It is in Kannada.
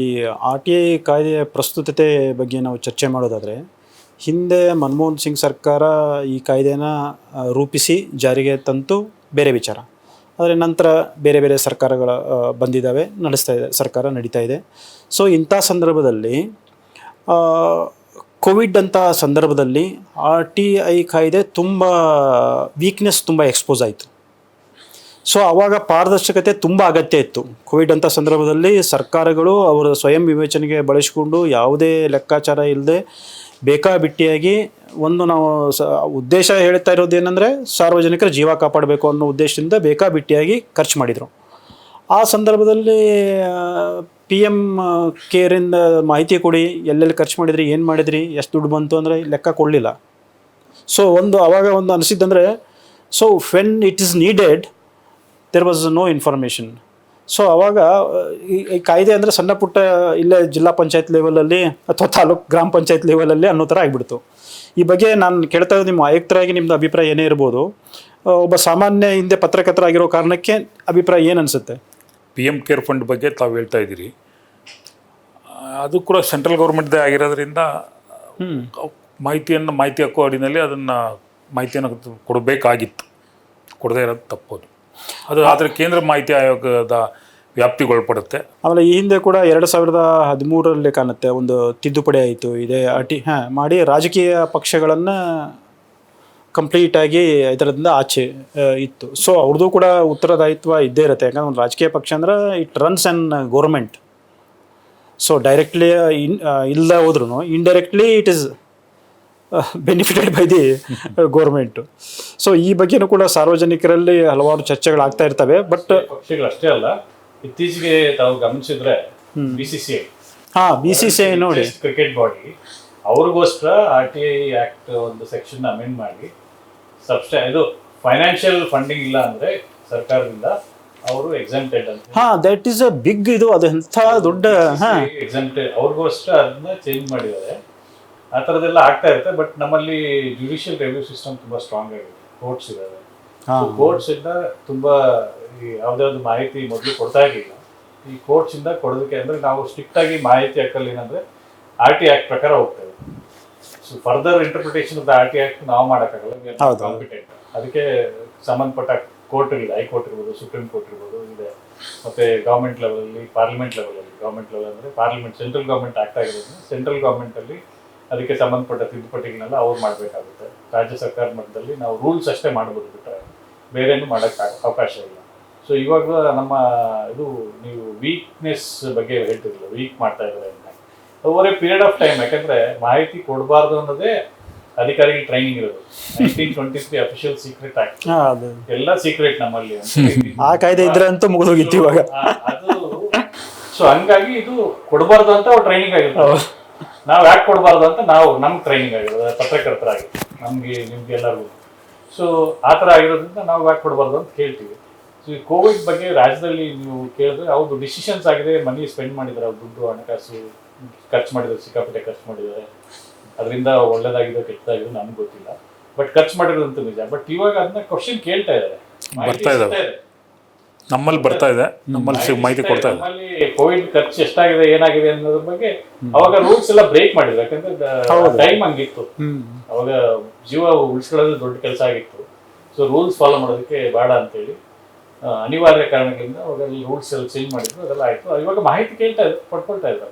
ಈ ಆರ್ ಟಿ ಐ ಕಾಯ್ದೆಯ ಪ್ರಸ್ತುತತೆ ಬಗ್ಗೆ ನಾವು ಚರ್ಚೆ ಮಾಡೋದಾದರೆ, ಹಿಂದೆ ಮನಮೋಹನ್ ಸಿಂಗ್ ಸರ್ಕಾರ ಈ ಕಾಯ್ದೆನ ರೂಪಿಸಿ ಜಾರಿಗೆ ತಂತು ಬೇರೆ ವಿಚಾರ. ಆದರೆ ನಂತರ ಬೇರೆ ಬೇರೆ ಸರ್ಕಾರಗಳ ಬಂದಿದ್ದಾವೆ ನಡೆಸ್ತಾ ಇದೆ, ಸರ್ಕಾರ ನಡೀತಾ ಇದೆ. ಸೊ ಇಂಥ ಸಂದರ್ಭದಲ್ಲಿ ಕೋವಿಡ್ ಅಂತ ಸಂದರ್ಭದಲ್ಲಿ ಆರ್ ಟಿ ಐ ಕಾಯ್ದೆ ತುಂಬ ವೀಕ್ನೆಸ್ ತುಂಬ ಎಕ್ಸ್ಪೋಸ್ ಆಯಿತು. ಸೊ ಆವಾಗ ಪಾರದರ್ಶಕತೆ ತುಂಬ ಅಗತ್ಯ ಇತ್ತು. ಕೋವಿಡ್ ಅಂತ ಸಂದರ್ಭದಲ್ಲಿ ಸರ್ಕಾರಗಳು ಅವರ ಸ್ವಯಂ ವಿವೇಚನೆಗೆ ಬಳಸಿಕೊಂಡು ಯಾವುದೇ ಲೆಕ್ಕಾಚಾರ ಇಲ್ಲದೆ ಬೇಕಾಬಿಟ್ಟಿಯಾಗಿ ಒಂದು ನಾವು ಸ, ಉದ್ದೇಶ ಹೇಳ್ತಾ ಇರೋದು ಏನಂದರೆ ಸಾರ್ವಜನಿಕರ ಜೀವ ಕಾಪಾಡಬೇಕು ಅನ್ನೋ ಉದ್ದೇಶದಿಂದ ಬೇಕಾಬಿಟ್ಟಿಯಾಗಿ ಖರ್ಚು ಮಾಡಿದರು. ಆ ಸಂದರ್ಭದಲ್ಲಿ ಪಿ ಎಂ ಕೇರಿಂದ ಮಾಹಿತಿ ಕೊಡಿ, ಎಲ್ಲೆಲ್ಲಿ ಖರ್ಚು ಮಾಡಿದ್ರಿ, ಏನು ಮಾಡಿದ್ರಿ, ಎಷ್ಟು ದುಡ್ಡು ಬಂತು ಅಂದರೆ ಲೆಕ್ಕ ಕೊಡಲಿಲ್ಲ. ಸೊ ಒಂದು ಆವಾಗ ಒಂದು ಅನಿಸಿದ್ದಂದರೆ so when it is needed there was no information so ಅವಾಗ ಈ ಕಾಯ್ದೆ ಅಂದರೆ ಸಣ್ಣ ಪುಟ್ಟ ಇಲ್ಲೇ ಜಿಲ್ಲಾ ಪಂಚಾಯತ್ ಲೆವೆಲಲ್ಲಿ ಅಥವಾ ತಾಲೂಕು ಗ್ರಾಮ ಪಂಚಾಯತ್ ಲೆವೆಲಲ್ಲಿ ಅನ್ನೋ ಥರ ಆಗಿಬಿಡ್ತು. ಈ ಬಗ್ಗೆ ನಾನು ಕೇಳ್ತಾ ಇರೋದು ನಿಮ್ಮ ಆಯುಕ್ತರಾಗಿ ನಿಮ್ಮದು ಅಭಿಪ್ರಾಯ ಏನೇ ಇರ್ಬೋದು ಒಬ್ಬ ಸಾಮಾನ್ಯ ಹಿಂದೆ ಪತ್ರಕರ್ತರಾಗಿರೋ ಕಾರಣಕ್ಕೆ ಅಭಿಪ್ರಾಯ ಏನು ಅನಿಸುತ್ತೆ? ಪಿ ಎಂ ಕೇರ್ ಫಂಡ್ ಬಗ್ಗೆ ತಾವು ಹೇಳ್ತಾ ಇದ್ದೀರಿ. ಅದು ಕೂಡ ಸೆಂಟ್ರಲ್ ಗೌರ್ಮೆಂಟ್ದೇ ಆಗಿರೋದ್ರಿಂದ ಹ್ಞೂ ಮಾಹಿತಿಯನ್ನು ಮಾಹಿತಿ ಹಕ್ಕು ಅಡಿನಲ್ಲಿ ಅದನ್ನು ಮಾಹಿತಿಯನ್ನು ಕೊಡಬೇಕಾಗಿತ್ತು. ಕೊಡದೇ ಇರೋದು ತಪ್ಪೋದು ಅದು ಆದರೆ ಕೇಂದ್ರ ಮಾಹಿತಿ ಆಯೋಗದ ವ್ಯಾಪ್ತಿಗೊಳಪಡುತ್ತೆ. ಆಮೇಲೆ ಈ ಹಿಂದೆ ಕೂಡ ಎರಡು ಸಾವಿರದ ಹದಿಮೂರರಲ್ಲಿ ಕಾಣುತ್ತೆ, ಒಂದು ತಿದ್ದುಪಡಿ ಆಯಿತು, ಇದೇ ಅಟಿ, ಹಾಂ, ಮಾಡಿ ರಾಜಕೀಯ ಪಕ್ಷಗಳನ್ನು ಕಂಪ್ಲೀಟಾಗಿ ಇದರಿಂದ ಆಚೆ ಇತ್ತು. ಸೊ ಅವ್ರದ್ದು ಕೂಡ ಉತ್ತರದಾಯಿತ್ವ ಇದ್ದೇ ಇರುತ್ತೆ. ಯಾಕಂದ್ರೆ ಒಂದು ರಾಜಕೀಯ ಪಕ್ಷ ಅಂದ್ರೆ it runs an government so directly in ಇಲ್ಲದೆ ಹೋದ್ರೂ indirectly it is benefited by the government so ಈ ಬಗ್ಗೆನೂ ಕೂಡ ಸಾರ್ವಜನಿಕರಲ್ಲಿ ಹಲವಾರು ಚರ್ಚೆಗಳಾಗ್ತಾ ಇರ್ತವೆ ಬಟ್ ಪಕ್ಷಗಳು ಅಷ್ಟೇ ಅಲ್ಲ ಇತ್ತೀಚೆಗೆ ತಾವು ಗಮನಿಸಿದ್ರೆ ಬಿ ಸಿ ಸಿ ಐ ಹಾಂ ಬಿ ಸಿ ಸಿ ಐ ನೋಡಿ. ಕ್ರಿಕೆಟ್ ಬಾಡಿ ಅವ್ರಿಗೋಸ್ಕರ ಆರ್ ಟಿ ಐ ಆಕ್ಟ್ ಒಂದು ಸೆಕ್ಷನ್ ಅಮೆಂಡ್ ಮಾಡಿ ಸಬ್ಸ್ಟಾ ಇದು ಫೈನಾನ್ಷಿಯಲ್ ಫಂಡಿಂಗ್ ಇಲ್ಲ ಅಂದ್ರೆ ಸರ್ಕಾರದಿಂದ ಅವರು ಎಕ್ಸಮ್ಟೆಡ್ ಅಂತ. ಹಾ ದಟ್ ಈಸ್ ಅ ಬಿಗ್ ಇದು ಅದು ಎಂಥ ದೊಡ್ಡ ಹಾ. ಎಕ್ಸಮ್ಟೆಡ್ ಅವ್ರಿಗೋಸ್ಕರ ಅದನ್ನ ಚೇಂಜ್ ಮಾಡಿದ್ದಾರೆ. ಆ ಥರದ್ದೆಲ್ಲ ಆಗ್ತಾ ಇರುತ್ತೆ ಬಟ್ ನಮ್ಮಲ್ಲಿ ಜುಡಿಷಿಯಲ್ ರಿವ್ಯೂ ಸಿಸ್ಟಮ್ ತುಂಬಾ ಸ್ಟ್ರಾಂಗ್ ಆಗಿದೆ. ಕೋರ್ಟ್ಸ್ ಇದ್ದಾವೆ. ಕೋರ್ಟ್ಸ್ ಇಂದ ತುಂಬಾ ಈ ಯಾವ್ದಾವ್ದು ಮಾಹಿತಿ ಮೊದಲು ಕೊಡ್ತಾ ಇರಲಿಲ್ಲ. ಈ ಕೋರ್ಟ್ಸ್ ಇಂದ ಕೊಡೋದಕ್ಕೆ ಅಂದ್ರೆ ನಾವು ಸ್ಟ್ರಿಕ್ಟ್ ಆಗಿ ಮಾಹಿತಿ ಹಾಕಲ್ಲಿ ಏನಂದ್ರೆ ಆರ್ ಟಿ ಆಕ್ಟ್ ಪ್ರಕಾರ ಹೋಗ್ತೇವೆ so further interpretation of the R T act ನಾವು ಮಾಡೋಕ್ಕಾಗಲ್ಲ. ಕಾಂಪಿಟೆಂಟ್ ಅದಕ್ಕೆ ಸಂಬಂಧಪಟ್ಟ ಕೋರ್ಟ್ ಇದೆ ಹೈಕೋರ್ಟ್ ಇರ್ಬೋದು ಸುಪ್ರೀಂ ಕೋರ್ಟ್ ಇರ್ಬೋದು ಇದೆ. ಮತ್ತೆ ಗೌರ್ಮೆಂಟ್ ಲೆವೆಲಲ್ಲಿ ಪಾರ್ಲಿಮೆಂಟ್ ಲೆವೆಲಲ್ಲಿ ಗೌರ್ಮೆಂಟ್ ಲೆವೆಲ್ ಅಂದ್ರೆ ಪಾರ್ಲಿಮೆಂಟ್ ಸೆಂಟ್ರಲ್ ಗೌರ್ಮೆಂಟ್ ಆಕ್ಟ್ ಇರೋದ್ರಿಂದ ಸೆಂಟ್ರಲ್ ಗೌರ್ಮೆಂಟ್ ಅಲ್ಲಿ ಅದಕ್ಕೆ ಸಂಬಂಧಪಟ್ಟ ತಿದ್ದುಪಡಿಗಳನ್ನೆಲ್ಲ ಅವ್ರು ಮಾಡಬೇಕಾಗುತ್ತೆ. ರಾಜ್ಯ ಸರ್ಕಾರ ಮಟ್ಟದಲ್ಲಿ ನಾವು ರೂಲ್ಸ್ ಅಷ್ಟೇ ಮಾಡ್ಬೋದು ಬಿಟ್ಟರೆ ಬೇರೇನು ಮಾಡೋಕ್ಕೆ ಅವಕಾಶ ಇಲ್ಲ. ಸೊ ಇವಾಗ ನಮ್ಮ ಇದು ನೀವು ವೀಕ್ನೆಸ್ ಬಗ್ಗೆ ಹೇಳ್ತಿರಲಿಲ್ಲ ವೀಕ್ ಮಾಡ್ತಾ ಇದ್ದಾರೆ ಅಂತ. Over a period of time ಯಾಕಂದ್ರೆ ಮಾಹಿತಿ ಕೊಡಬಾರ್ದು ಅನ್ನೋದೇ ಅಧಿಕಾರಿಗಳ ಟ್ರೈನಿಂಗ್ ಇರೋದು. Nineteen twenty three official secret act ಎಲ್ಲ ಸೀಕ್ರೆಟ್ ನಮ್ಮಲ್ಲಿ ಆ ಕಾಯ್ದೆ ಇದ್ರೆ ಅಂತೂ ಮುಗಿದೋಗಿತ್ತು ಇವಾಗ. ಅದು ಸೊ ಹಂಗಾಗಿ ಇದು ಕೊಡಬಾರ್ದು ಅಂತ ಅವ್ರು ಟ್ರೈನಿಂಗ್ ಆಗಿರ್ತಾರೆ. ನಾವ್ ಯಾಕೆ ಕೊಡಬಾರ್ದು ಅಂತ ನಾವು ನಮ್ಗೆ ಟ್ರೈನಿಂಗ್ ಆಗಿರೋದು ಪತ್ರಕರ್ತರಾಗಿ ನಮ್ಗೆ ನಿಮ್ಗೆ ಎಲ್ಲರಿಗೂ. ಸೊ ಆ ಥರ ಆಗಿರೋದ್ರಿಂದ ನಾವು ಯಾಕೆ ಕೊಡಬಾರ್ದು ಅಂತ ಕೇಳ್ತೀವಿ. ಸೊ ಈ ಕೋವಿಡ್ ಬಗ್ಗೆ ರಾಜ್ಯದಲ್ಲಿ ನೀವು ಕೇಳಿದ್ರೆ ಹೌದು ಡಿಸಿಷನ್ಸ್ ಆಗಿದೆ ಮನಿ ಸ್ಪೆಂಡ್ ಮಾಡಿದ್ದಾರೆ ಅವ್ರು ದುಡ್ಡು ಹಣಕಾಸು ಖರ್ಚು ಮಾಡಿದ್ದಾರೆ ಸಿಕ್ಕಾಪಟ್ಟೆ ಖರ್ಚು ಮಾಡಿದ್ದಾರೆ. ಅದರಿಂದ ಒಳ್ಳೇದಾಗಿದೋ ಕೆಟ್ಟದಾಗಿದೋ ನಮ್ಗೆ ಗೊತ್ತಿಲ್ಲ. ಬಟ್ ಖರ್ಚು ಮಾಡಿರೋದಂತೂ ನಿಜ. ಬಟ್ ಇವಾಗ ಅದನ್ನ ಕ್ವಶನ್ ಕೇಳ್ತಾ ಇದ್ದಾರೆ. ನಮ್ಮಲ್ಲಿ ಬರ್ತಾ ಇದೆ ನಮ್ಮಲ್ಲಿ ಮಾಹಿತಿ ಕೊಡ್ತಾ ಇದೆ. ನಮ್ಮಲ್ಲಿ ಕೋವಿಡ್ ಖರ್ಚು ಎಷ್ಟಾಗಿದೆ ಏನಾಗಿದೆ ಅನ್ನೋದ್ರ ಬಗ್ಗೆ ಅವಾಗ ರೂಲ್ಸ್ ಎಲ್ಲ ಬ್ರೇಕ್ ಮಾಡಿದ್ರು ಯಾಕಂದ್ರೆ ಟೈಮ್ ಹಂಗಿತ್ತು. ಅವಾಗ ಜೀವ ಉಳಿಸ್ಕೊಳ್ಳೋದು ದೊಡ್ಡ ಕೆಲಸ ಆಗಿತ್ತು. ಸೊ ರೂಲ್ಸ್ ಫಾಲೋ ಮಾಡೋದಕ್ಕೆ ಬೇಡ ಅಂತೇಳಿ ಅನಿವಾರ್ಯ ಕಾರಣಗಳಿಂದ ಅವಾಗ ರೂಲ್ಸ್ ಎಲ್ಲ ಚೇಂಜ್ ಮಾಡಿದ್ರು ಅದೆಲ್ಲ ಆಯ್ತು. ಇವಾಗ ಮಾಹಿತಿ ಕೇಳ್ತಾ ಇದ್ದಾರೆ ಪಡ್ಕೊಳ್ತಾ ಇದ್ದಾರೆ